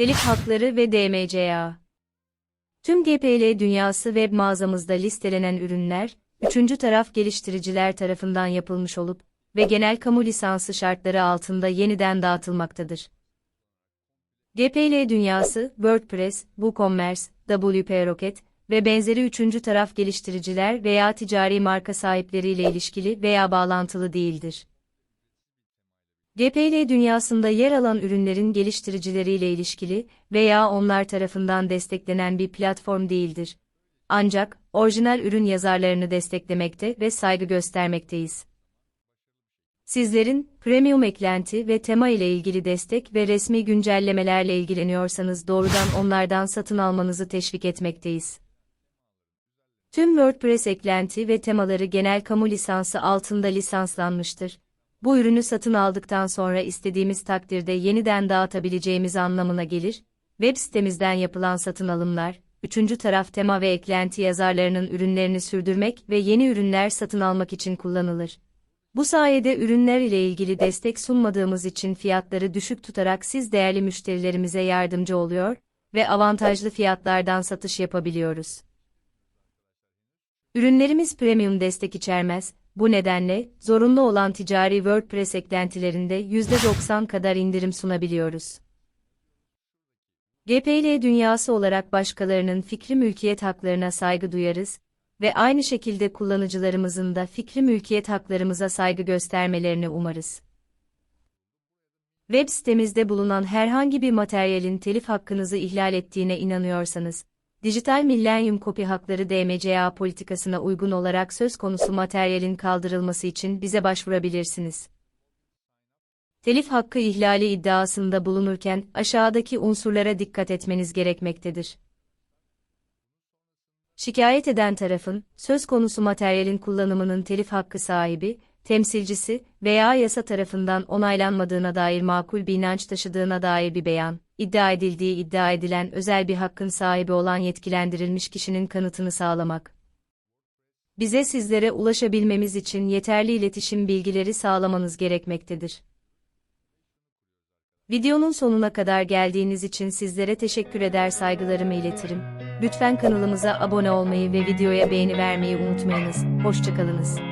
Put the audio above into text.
Telif hakları ve DMCA. Tüm GPL dünyası web mağazamızda listelenen ürünler, üçüncü taraf geliştiriciler tarafından yapılmış olup ve genel kamu lisansı şartları altında yeniden dağıtılmaktadır. GPL dünyası, WordPress, WooCommerce, WP Rocket ve benzeri üçüncü taraf geliştiriciler veya ticari marka sahipleriyle ilişkili veya bağlantılı değildir. GPL dünyasında yer alan ürünlerin geliştiricileriyle ilişkili veya onlar tarafından desteklenen bir platform değildir. Ancak, orijinal ürün yazarlarını desteklemekte ve saygı göstermekteyiz. Sizlerin, premium eklenti ve tema ile ilgili destek ve resmi güncellemelerle ilgileniyorsanız doğrudan onlardan satın almanızı teşvik etmekteyiz. Tüm WordPress eklenti ve temaları genel kamu lisansı altında lisanslanmıştır. Bu ürünü satın aldıktan sonra istediğimiz takdirde yeniden dağıtabileceğimiz anlamına gelir. Web sitemizden yapılan satın alımlar, üçüncü taraf tema ve eklenti yazarlarının ürünlerini sürdürmek ve yeni ürünler satın almak için kullanılır. Bu sayede ürünler ile ilgili destek sunmadığımız için fiyatları düşük tutarak siz değerli müşterilerimize yardımcı oluyor ve avantajlı fiyatlardan satış yapabiliyoruz. Ürünlerimiz premium destek içermez, bu nedenle, zorunlu olan ticari WordPress eklentilerinde %90 kadar indirim sunabiliyoruz. GPL dünyası olarak başkalarının fikri mülkiyet haklarına saygı duyarız ve aynı şekilde kullanıcılarımızın da fikri mülkiyet haklarımıza saygı göstermelerini umarız. Web sitemizde bulunan herhangi bir materyalin telif hakkınızı ihlal ettiğine inanıyorsanız, Dijital Millennium Copy Hakları DMCA politikasına uygun olarak söz konusu materyalin kaldırılması için bize başvurabilirsiniz. Telif hakkı ihlali iddiasında bulunurken aşağıdaki unsurlara dikkat etmeniz gerekmektedir. Şikayet eden tarafın, söz konusu materyalin kullanımının telif hakkı sahibi, temsilcisi veya yasa tarafından onaylanmadığına dair makul bir inanç taşıdığına dair bir beyan, iddia edildiği iddia edilen özel bir hakkın sahibi olan yetkilendirilmiş kişinin kanıtını sağlamak. Bize sizlere ulaşabilmemiz için yeterli iletişim bilgileri sağlamanız gerekmektedir. Videonun sonuna kadar geldiğiniz için sizlere teşekkür eder saygılarımı iletirim. Lütfen kanalımıza abone olmayı ve videoya beğeni vermeyi unutmayınız. Hoşçakalınız.